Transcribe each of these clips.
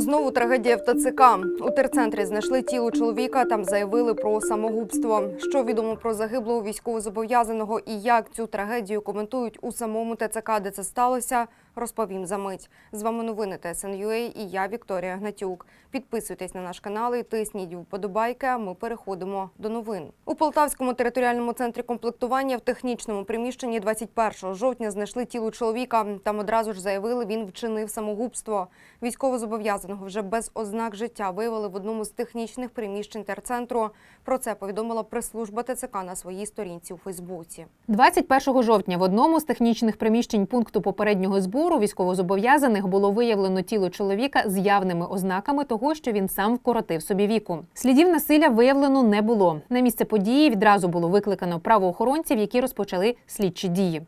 Знову трагедія в ТЦК. У терцентрі знайшли тіло чоловіка. Там заявили про самогубство. Що відомо про загиблого військовозобов'язаного і як цю трагедію коментують у самому ТЦК, де це сталося, розповім за мить. З вами новини ТСНЮА і я Вікторія Гнатюк. Підписуйтесь на наш канал і тисніть вподобайки. А ми переходимо до новин. У Полтавському територіальному центрі комплектування в технічному приміщенні 21 жовтня знайшли тіло чоловіка. Там одразу ж заявили, він вчинив самогубство. Військовозобов'язаного вже без ознак життя виявили в одному з технічних приміщень терцентру. Про це повідомила прес-служба ТЦК на своїй сторінці у Фейсбуці. 21 жовтня в одному з технічних приміщень пункту попереднього збору військовозобов'язаних було виявлено тіло чоловіка з явними ознаками того, що він сам вкоротив собі віку. Слідів насилля виявлено не було. На місце події відразу було викликано правоохоронців, які розпочали слідчі дії.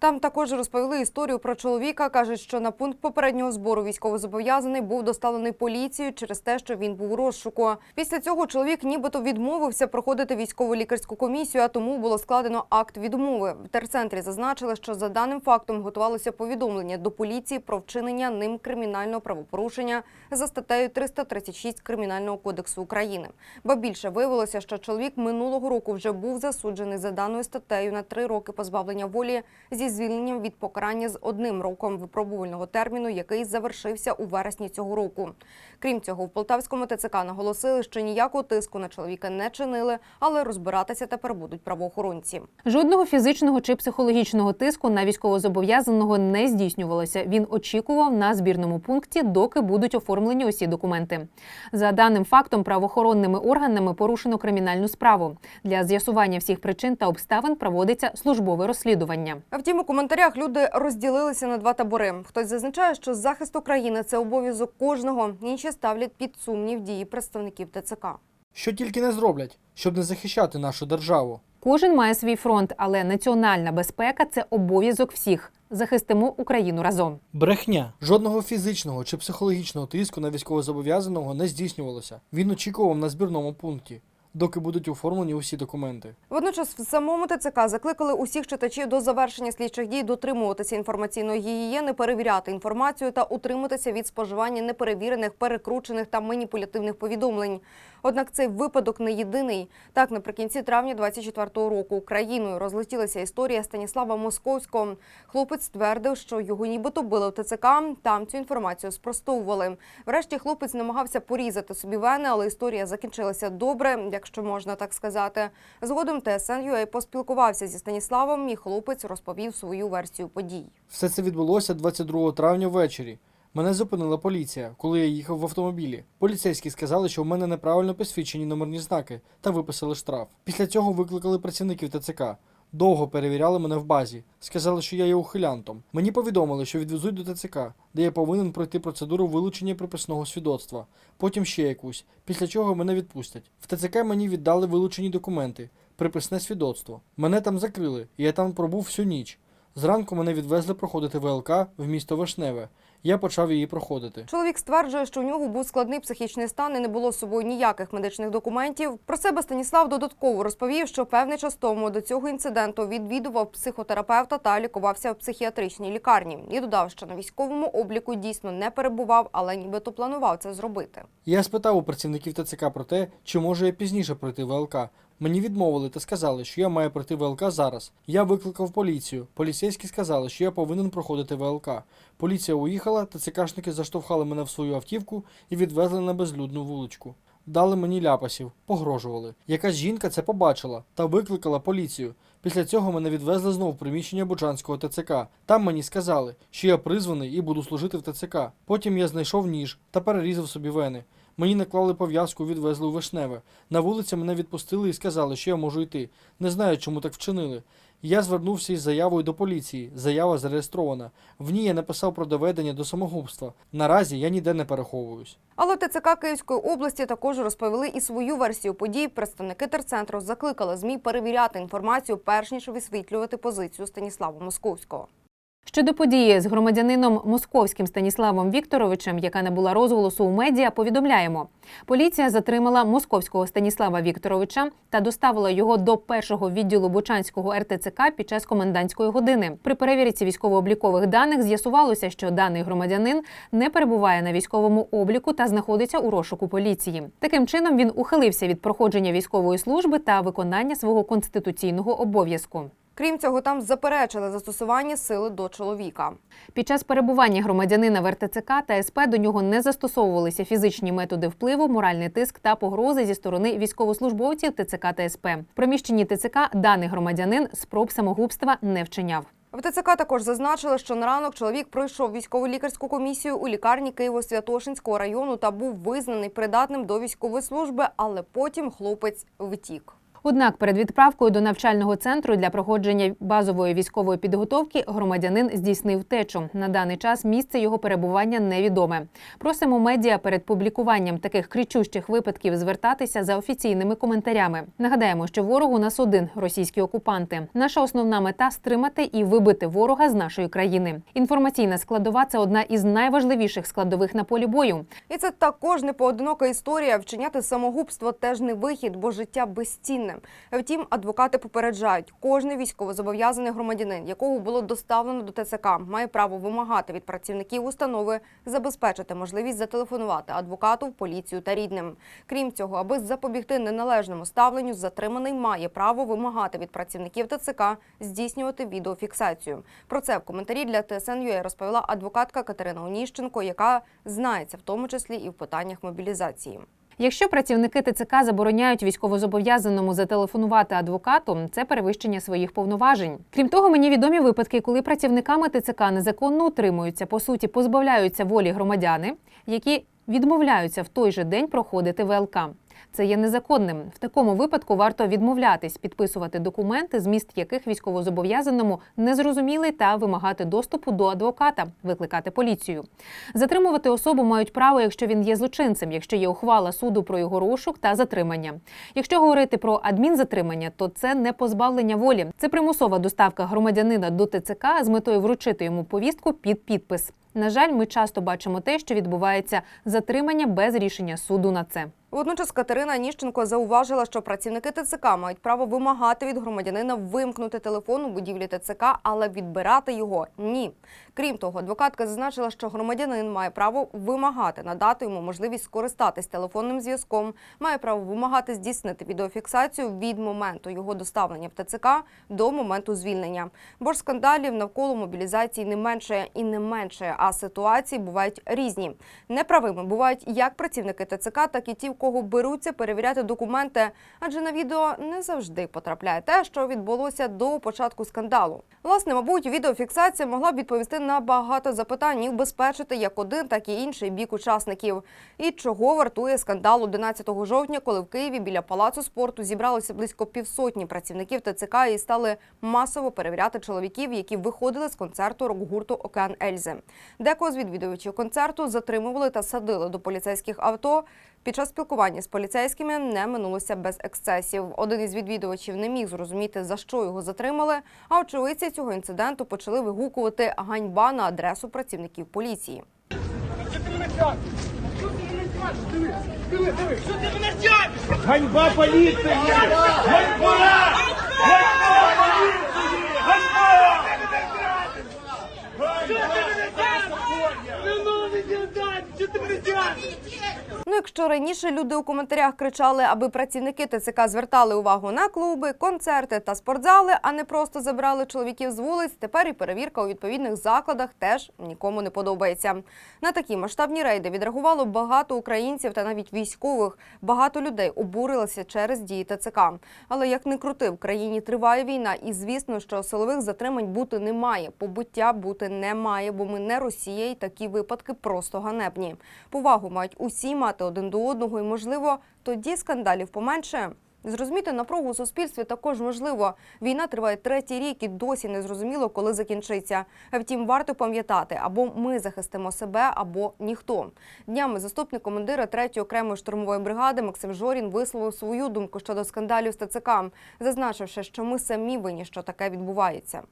Там також розповіли історію про чоловіка. кажуть, що на пункт попереднього збору військовозобов'язаний був доставлений поліцією через те, що він був у розшуку. Після цього чоловік нібито відмовився проходити військову лікарську комісію, а тому було складено акт відмови. В терцентрі зазначили, що за даним фактом готувалося повідомлення до поліції про вчинення ним кримінального правопорушення за статтею 336 Кримінального кодексу України. Ба більше виявилося, що чоловік минулого року вже був засуджений за даною статтею на три роки позбавлення волі зі звільненням від покарання з одним роком випробувального терміну, який завершився у вересні цього року. Крім цього, в Полтавському ТЦК наголосили, що ніякого тиску на чоловіка не чинили, але розбиратися тепер будуть правоохоронці. Жодного фізичного чи психологічного тиску на військовозобов'язаного не здійснювалося. Він очікував на збірному пункті, доки будуть оформлені усі документи. За даним фактом, правоохоронними органами порушено кримінальну справу. Для з'ясування всіх причин та обставин проводиться службове розслідування. А Втім, у коментарях люди розділилися на два табори. Хтось зазначає, що захист України це обов'язок кожного. Інші ставлять під сумнів дії представників ТЦК. Що тільки не зроблять, щоб не захищати нашу державу. Кожен має свій фронт, але національна безпека це обов'язок всіх. Захистимо Україну разом. Брехня. Жодного фізичного чи психологічного тиску на військовозобов'язаного не здійснювалося. Він очікував на збірному пункті, доки будуть оформлені усі документи. Водночас в самому ТЦК закликали усіх читачів до завершення слідчих дій дотримуватися інформаційної гігієни, перевіряти інформацію та утриматися від споживання неперевірених, перекручених та маніпулятивних повідомлень. Однак цей випадок не єдиний. Так, наприкінці травня 24-го року Україною розлетілася історія Станіслава Московського. Хлопець ствердив, що його нібито били в ТЦК. Там цю інформацію спростовували. Врешті хлопець намагався порізати собі вени, але історія закінчилася добре, якщо можна так сказати. Згодом ТСН.UA поспілкувався зі Станіславом, і хлопець розповів свою версію подій. Все це відбулося 22 травня ввечері. Мене зупинила поліція, коли я їхав в автомобілі. Поліцейські сказали, що в мене неправильно посвідчені номерні знаки та виписали штраф. Після цього викликали працівників ТЦК. Довго перевіряли мене в базі. Сказали, що я є ухилянтом. Мені повідомили, що відвезуть до ТЦК, де я повинен пройти процедуру вилучення приписного свідоцтва, потім ще якусь, після чого мене відпустять. В ТЦК мені віддали вилучені документи, приписне свідоцтво. Мене там закрили, і я там пробув всю ніч. Зранку мене відвезли проходити ВЛК в місто Вишневе. Я почав її проходити. Чоловік стверджує, що у нього був складний психічний стан і не було з собою ніяких медичних документів. Про себе Станіслав додатково розповів, що певний час тому до цього інциденту відвідував психотерапевта та лікувався в психіатричній лікарні. І додав, що на військовому обліку дійсно не перебував, але нібито планував це зробити. Я спитав у працівників ТЦК про те, чи можу я пізніше пройти ВЛК. Мені відмовили та сказали, що я маю пройти ВЛК зараз. Я викликав поліцію. Поліцейські сказали, що я повинен проходити ВЛК. Поліція уїхала, ТЦКшники заштовхали мене в свою автівку і відвезли на безлюдну вуличку. Дали мені ляпасів, погрожували. Якась жінка це побачила та викликала поліцію. Після цього мене відвезли знову в приміщення Бучанського ТЦК. Там мені сказали, що я призваний і буду служити в ТЦК. Потім я знайшов ніж та перерізав собі вени. Мені наклали пов'язку, відвезли у Вишневе. На вулиці мене відпустили і сказали, що я можу йти. Не знаю, чому так вчинили. Я звернувся із заявою до поліції. Заява зареєстрована. В ній я написав про доведення до самогубства. Наразі я ніде не переховуюсь. Але ТЦК Київської області також розповіли і свою версію подій. Представники терцентру закликали ЗМІ перевіряти інформацію, перш ніж висвітлювати позицію Станіслава Московського. Щодо події з громадянином московським Станіславом Вікторовичем, яка набула розголосу у медіа, повідомляємо. Поліція затримала московського Станіслава Вікторовича та доставила його до першого відділу Бучанського РТЦК під час комендантської години. При перевірці військово-облікових даних з'ясувалося, що даний громадянин не перебуває на військовому обліку та знаходиться у розшуку поліції. Таким чином він ухилився від проходження військової служби та виконання свого конституційного обов'язку. Крім цього, там заперечили застосування сили до чоловіка. Під час перебування громадянина в РТЦК та СП до нього не застосовувалися фізичні методи впливу, моральний тиск та погрози зі сторони військовослужбовців ТЦК та СП. В приміщенні ТЦК даний громадянин спроб самогубства не вчиняв. В ТЦК також зазначили, що на ранок чоловік пройшов військово-лікарську комісію у лікарні Києво-Святошинського району та був визнаний придатним до військової служби, але потім хлопець втік. Однак перед відправкою до навчального центру для проходження базової військової підготовки громадянин здійснив втечу. На даний час місце його перебування невідоме. Просимо медіа перед публікуванням таких кричущих випадків звертатися за офіційними коментарями. Нагадаємо, що ворог у нас один російські окупанти. Наша основна мета стримати і вибити ворога з нашої країни. Інформаційна складова це одна із найважливіших складових на полі бою. І це також не поодинока історія. Вчиняти самогубство теж не вихід, бо життя безцінне. Втім, адвокати попереджають, кожний військовозобов'язаний громадянин, якого було доставлено до ТЦК, має право вимагати від працівників установи забезпечити можливість зателефонувати адвокату, поліцію та рідним. Крім цього, аби запобігти неналежному ставленню, затриманий має право вимагати від працівників ТЦК здійснювати відеофіксацію. Про це в коментарі для ТСН.UA розповіла адвокатка Катерина Оніщенко, яка знається в тому числі і в питаннях мобілізації. Якщо працівники ТЦК забороняють військовозобов'язаному зателефонувати адвокату, це перевищення своїх повноважень. Крім того, мені відомі випадки, коли працівниками ТЦК незаконно утримуються, по суті, позбавляються волі громадяни, які відмовляються в той же день проходити ВЛК. Це є незаконним. В такому випадку варто відмовлятись підписувати документи, зміст яких військовозобов'язаному незрозумілий та вимагати доступу до адвоката, викликати поліцію. Затримувати особу мають право, якщо він є злочинцем, якщо є ухвала суду про його розшук та затримання. Якщо говорити про адмінзатримання, то це не позбавлення волі. Це примусова доставка громадянина до ТЦК з метою вручити йому повістку під підпис. На жаль, ми часто бачимо те, що відбувається затримання без рішення суду на це. Водночас Катерина Ніщенко зауважила, що працівники ТЦК мають право вимагати від громадянина вимкнути телефон у будівлі ТЦК, але відбирати його ні. Крім того, адвокатка зазначила, що громадянин має право вимагати надати йому можливість скористатись телефонним зв'язком, має право вимагати здійснити відеофіксацію від моменту його доставлення в ТЦК до моменту звільнення. Бо ж скандалів навколо мобілізації не менше і не менше, а ситуації бувають різні. Неправими бувають як працівники ТЦК, так і ті, кого беруться перевіряти документи, адже на відео не завжди потрапляє те, що відбулося до початку скандалу. Власне, мабуть, відеофіксація могла б відповісти на багато запитань і убезпечити як один, так і інший бік учасників. І чого вартує скандал 11 жовтня, коли в Києві біля палацу спорту зібралося близько півсотні працівників ТЦК і стали масово перевіряти чоловіків, які виходили з концерту рок-гурту Океан Ельзи. Декого з відвідувачів концерту затримували та садили до поліцейських авто. Під час спілкування з поліцейськими не минулося без ексцесів. Один із відвідувачів не міг зрозуміти, за що його затримали. А очевидці цього інциденту почали вигукувати ганьба на адресу працівників поліції. Ганьба поліції! Ганьба! Ну, якщо раніше люди у коментарях кричали, аби працівники ТЦК звертали увагу на клуби, концерти та спортзали, а не просто забирали чоловіків з вулиць, тепер і перевірка у відповідних закладах теж нікому не подобається. На такі масштабні рейди відреагувало багато українців та навіть військових. Багато людей обурилися через дії ТЦК. Але як не крути, в країні триває війна, і звісно, що силових затримань бути не має. Побуття бути не має, бо ми не Росія, і такі випадки просто ганебні. Повагу мають усі мати один до одного, і можливо, тоді скандалів поменше. Зрозуміти напругу у суспільстві також можливо. Війна триває третій рік і досі не зрозуміло, коли закінчиться. Втім, варто пам'ятати, або ми захистимо себе, або ніхто. Днями заступник командира 3-ї окремої штурмової бригади Максим Жорін висловив свою думку щодо скандалів з ТЦК, зазначивши, що ми самі винні, що таке відбувається.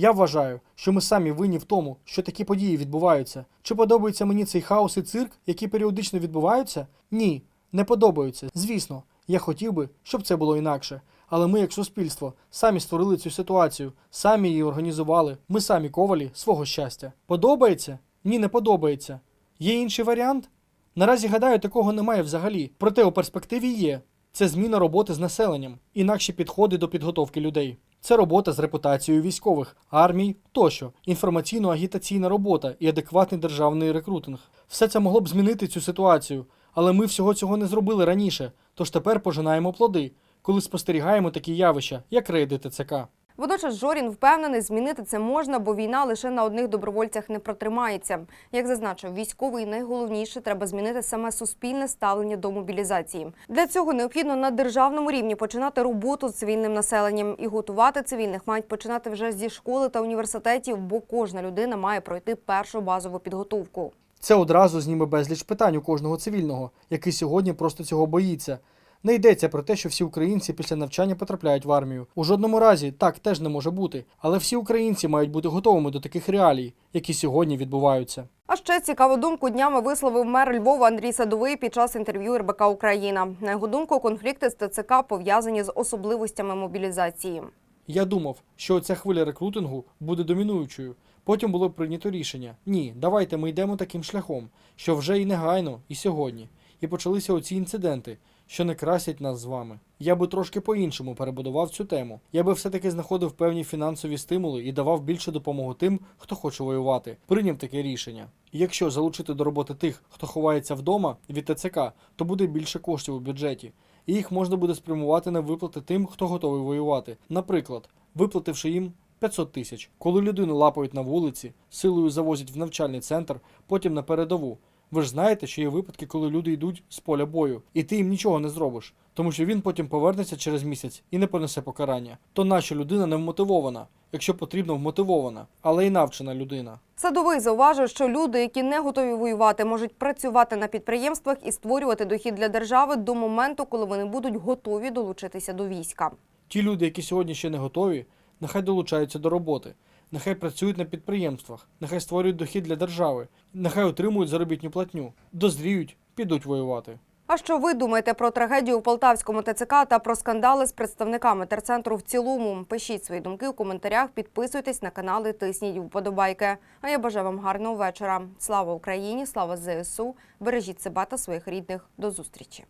Я вважаю, що ми самі винні в тому, що такі події відбуваються. Чи подобається мені цей хаос і цирк, які періодично відбуваються? Ні, не подобаються. Звісно, я хотів би, щоб це було інакше. Але ми, як суспільство, самі створили цю ситуацію, самі її організували. Ми самі ковалі свого щастя. Подобається? Ні, не подобається. Є інший варіант? Наразі гадаю, такого немає взагалі. Проте у перспективі є. Це зміна роботи з населенням, інакші підходи до підготовки людей. Це робота з репутацією військових, армій тощо, інформаційно-агітаційна робота і адекватний державний рекрутинг. Все це могло б змінити цю ситуацію, але ми всього цього не зробили раніше. Тож тепер пожинаємо плоди, коли спостерігаємо такі явища, як рейди ТЦК. Водночас Жорін впевнений, змінити це можна, бо війна лише на одних добровольцях не протримається. Як зазначив військовий, найголовніше треба змінити саме суспільне ставлення до мобілізації. Для цього необхідно на державному рівні починати роботу з цивільним населенням і готувати цивільних мають починати вже зі школи та університетів, бо кожна людина має пройти першу базову підготовку. Це одразу зніме безліч питань у кожного цивільного, який сьогодні просто цього боїться. Не йдеться про те, що всі українці після навчання потрапляють в армію. У жодному разі так теж не може бути. Але всі українці мають бути готовими до таких реалій, які сьогодні відбуваються. А ще цікаву думку днями висловив мер Львова Андрій Садовий під час інтерв'ю РБК Україна. На його думку, конфлікти з ТЦК пов'язані з особливостями мобілізації. Я думав, що ця хвиля рекрутингу буде домінуючою. Потім було прийнято рішення: ні, давайте ми йдемо таким шляхом, що вже і негайно, і сьогодні. І почалися оці інциденти, що не красять нас з вами. Я би трошки по-іншому перебудував цю тему. Я би все-таки знаходив певні фінансові стимули і давав більше допомоги тим, хто хоче воювати. Прийняв таке рішення. Якщо залучити до роботи тих, хто ховається вдома від ТЦК, то буде більше коштів у бюджеті. І їх можна буде спрямувати на виплати тим, хто готовий воювати. Наприклад, виплативши їм 500 тисяч. Коли людину лапають на вулиці, силою завозять в навчальний центр, потім на передову. Ви ж знаєте, що є випадки, коли люди йдуть з поля бою, і ти їм нічого не зробиш, тому що він потім повернеться через місяць і не понесе покарання. То наша людина не вмотивована, якщо потрібно вмотивована, але й навчена людина. Садовий зауважив, що люди, які не готові воювати, можуть працювати на підприємствах і створювати дохід для держави до моменту, коли вони будуть готові долучитися до війська. Ті люди, які сьогодні ще не готові, нехай долучаються до роботи, нехай працюють на підприємствах, нехай створюють дохід для держави, нехай отримують заробітну платню, дозріють, підуть воювати. А що ви думаєте про трагедію у Полтавському ТЦК та про скандали з представниками терцентру в цілому? Пишіть свої думки у коментарях, підписуйтесь на канали, тисніть вподобайки. А я бажаю вам гарного вечора. Слава Україні! Слава ЗСУ! Бережіть себе та своїх рідних. До зустрічі!